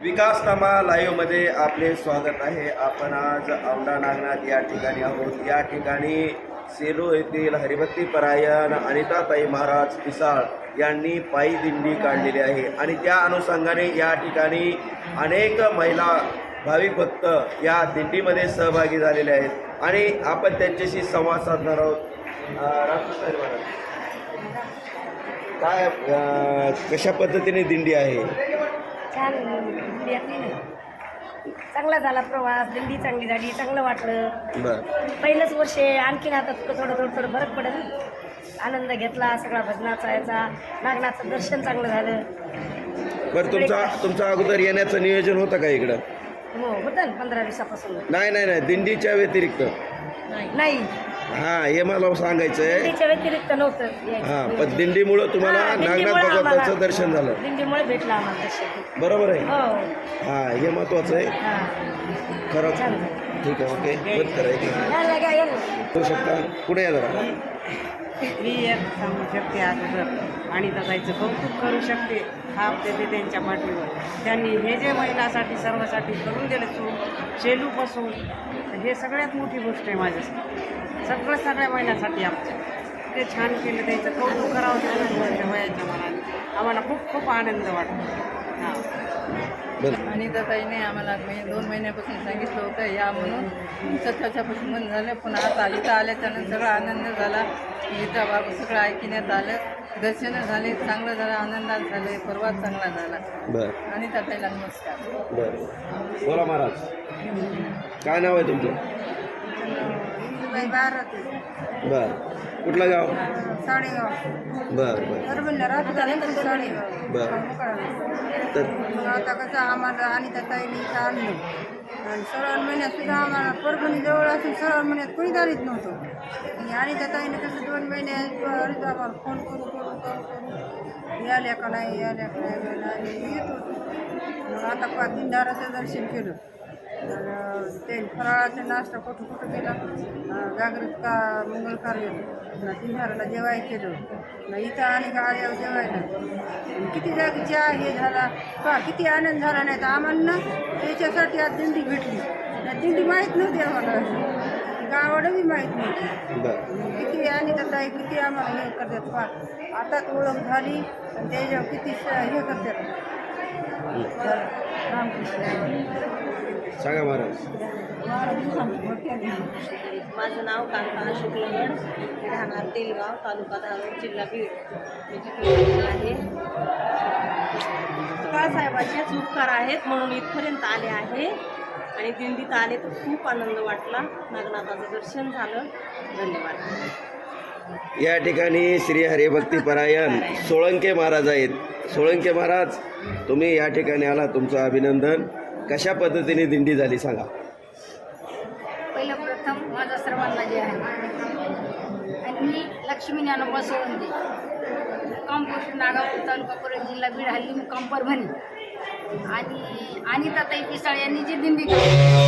विकास नामा लाईव्हमध्ये आपले स्वागत आहे. आपण आज औंढा नागनाथ या ठिकाणी आहोत. या ठिकाणी सेलू येथील हरिभक्ती परायण अनिताताई महाराज पिसाळ यांनी पायी दिंडी काढलेली आहे. आणि त्या अनुषंगाने या ठिकाणी अनेक महिला भाविक भक्त या दिंडीमध्ये सहभागी झालेले आहेत. आणि आपण त्यांच्याशी संवाद साधणार आहोत. रामकृष्ण महाराज काय कशा पद्धतीने दिंडी आहे? छान चांगला झाला प्रवास दिंडी चांगली झाली चांगलं वाटलं. बरं. पहिलंच वर्ष आहे आणखीन आता थोडं थोडं थोडं थोडं फरक पडेल. आनंद घेतला सगळा भजनाचा याचा नागनाथचं दर्शन चांगलं झालं. बरं तुमचा तुमचा अगोदर येण्याचं नियोजन होतं का इकडं? हो होतं ना पंधरा दिवसापासून. नाही नाही नाही दिंडीच्या व्यतिरिक्त. नाही. हां हे मला सांगायचं आहे दिंडीच्या व्यतिरिक्त नव्हतं यायचं. हां पण दिंडीमुळं तुम्हाला हा, नागनाथ भगवंताचं दर्शन झालं. दिंडीमुळे भेटलं आम्हाला दर्शन. बरोबर आहे? हो. हां हे महत्वाचं आहे. हां. खरं छान झालं ठीक आहे ओके. बंद करायचं यायला घ्या यायला करू शकता? पुढे या जरा? मी एक सांगू शकते अगोदर आणि जायचं कौतुक करू शकते. थाप देते त्यांच्या पाठीवर. त्यांनी हे जे महिलासाठी सर्वासाठी करून दिले सो शेलूपासून हे सगळ्यात मोठी गोष्ट आहे माझ्यासाठी सगळं सगळ्या महिलांसाठी आमच्या. ते छान केलं त्यांचं कौतुक करावं गोष्ट वयाच्या मनाने आम्हाला खूप खूप आनंद वाटतो. हां. आणि तर ताईने आम्हाला मे दोन महिन्यापासून सांगितलं होतं या म्हणून. सकाळच्यापासून बंद झालं पण आता इथं आल्याच्यानंतर सगळा आनंद झाला. इथं बाबा सगळं ऐकण्यात आलं. दर्शनं झाले चांगलं झालं आनंदात झाले परवाच चांगला झाला. बरं. आणि त्या ताईला नमस्कार. बरं. बोला महाराज. काय नाव आहे तुमचं? बरं कुठलं गाव? साडेगाव. बरं बरं. परभणीला राहत झालं साडेगाव? बरं. तर मग आता कसं आम्हाला आणि त्या ताईने इथं आणलं. आणि श्रावण महिन्यात सुद्धा आम्हाला परभणी जवळ असून श्रावण महिन्यात कोणी आलीच नव्हतं. आणि आणि त्या ताईने कसं दोन महिने आम्हाला फोन करू करू करू करू. याल्या का नाही याल्या का नाही म्हणून आणि येत होतो. मग आता पा दिंडाराचं दर्शन केलं. आणि ते फराळाचा नाश्ता कुठं कुठं केला? जागृत का मंगल कार्य पुन्हा दिंडाराला जेवाय केलं. पुन्हा इथं आणि का आल्यावर जेवायला. किती जागी चहा हे झाला. का किती आनंद झाला नाही तर आम्हाला ना त्याच्यासाठी आज दिंडी भेटली. दिंडी माहीत नव्हती आम्हाला. गावाला बी माहीत नव्हती. किती आणि ताई किती आम्हाला हे करतात. पा आताच ओळख झाली. त्याच्यावर किती हे करतात. सांगा महाराज. माझं नाव कांता शुक्लगड राहणार तेलगाव तालुका धारूर जिल्हा बीड. मी तिथे आहे. बाळासाहेबाचेच उपकार आहेत म्हणून इथपर्यंत आले आहे. आणि दिंडीत आले तर खूप आनंद वाटला. नागनाथाचं दर्शन झालं. धन्यवाद. या ठिकाणी श्री हरिभक्ती परायण सोळंके महाराज आहेत. सोळंके महाराज तुम्ही या ठिकाणी आला तुमचं अभिनंदन. कशा पद्धतीने दिंडी झाली सांगा. पहिलं प्रथम माझा सर्वांना जे आहे. आणि मी लक्ष्मी ज्ञानोबा सोळंके. मुक्काम पोस्ट नागापूर तालुका परत जिल्हा बीड हल्ली मुक्काम परभणी आणि अनिताताई पिसाळ यांनी जी दिंडी केली.